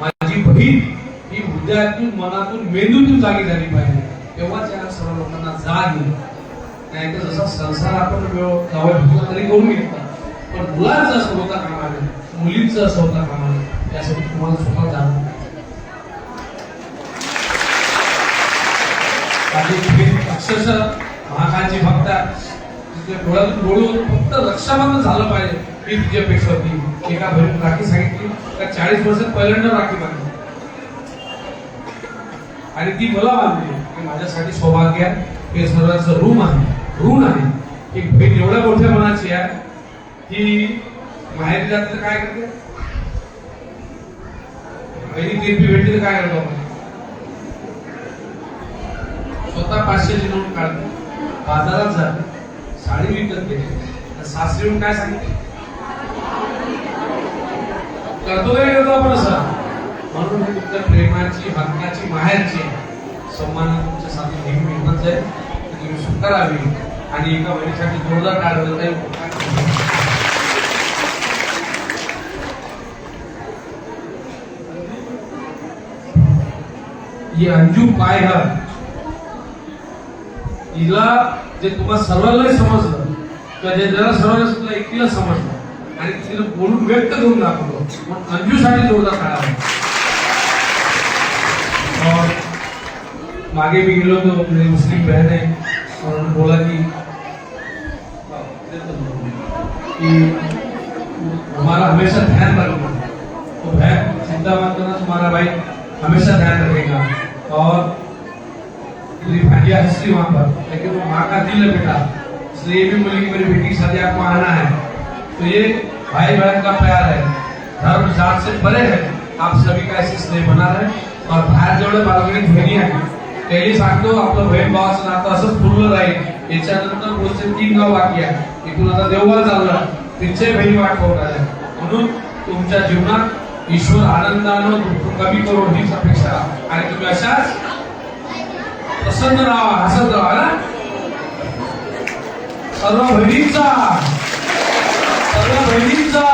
माझी बहीण ही हृदयातून मनातून मेंदूतून जागी झाली पाहिजे. तेव्हाच या सर्व लोकांना जाग येईल. नाही तर जसा संसार आपण व्यव- जावं तरी करून घेतला पण मुलांचं असं होता कामा नये मुलींचं असं होता कामा नये यासाठी तुम्हाला स्वतः जाणून माझी बहीण अक्षरशः महाकांची भक्त आहे. डोळ्यातून डोळून फक्त रक्षाबंधन झालं पाहिजे. मी तुझी अपेक्षा होती एका भरून राखी सांगितली. का चाळीस वर्षात पहिल्यांदा राखी बांधली आणि ती मला बांधली माझ्यासाठी सौभाग्य आहे. हे सर्वांचं रूम आहे. ऋण आहे. एक बहीण एवढ्या मोठ्या मनाची आहे. की माहेर जात काय करते? बहिणी तिरपी भेटली तर काय करतो स्वतः पाचशेची नोट काढते. बाजारात जाते साडी विकत घेते सासरीहून काय सांगते करतो काय करतो आपण असं म्हणून मी तुमच्या प्रेमाची हक्काची माहेरची सन्मान तुमच्या साथी नेहमी मिळत जाईल तुम्ही स्वीकारावी आणि एका महिन्यासाठी जोरदार काढलं जाईल ये अंजू पायघर है. हिला जे तुम्हाला सर्वांना समजलं किंवा जे जरा सर्वांना सुद्धा एकटीला समजलं आणि तिला बोलून व्यक्त करून दाखवलं मग अंजूसाठी जोरदार काढा मागे भी गेलो तो मेरी मुस्लिम बहन है, और उन्होंने बोला कि कि हमारा हमेशा ध्यान रखना। तो बहन, चिंता मत करना, तुम्हारा भाई हमेशा ध्यान रखेगा। और मेरी भाटिया हँसी वहाँ पर, लेकिन वो माँ का दिल है बेटा, इसलिए भी बोली कि मेरी बेटी की शादी आपको आना है। तो ये भाई बहन का प्यार है। धर्म जात से परे है। आप सभी का ऐसे स्नेह बना रहे। और बाहेर जेवढे बालगणित बहिणी आहे त्याही सांगतो आपलं बहीण भावाचं नातं असंच पूर्ण राहील याच्यानंतर पुढचे तीन गाव बाकी आहे इथून आता देवगड चाललं तिथे बहीण वाट पाहत हो आहे म्हणून तुमच्या जीवनात ईश्वर आनंदानं दुःख कमी करो हीच अपेक्षा आणि तुम्ही अशाच प्रसन्न राहा हसत राहा ना? सर्व बहिणींचा सर्व बहिणींचा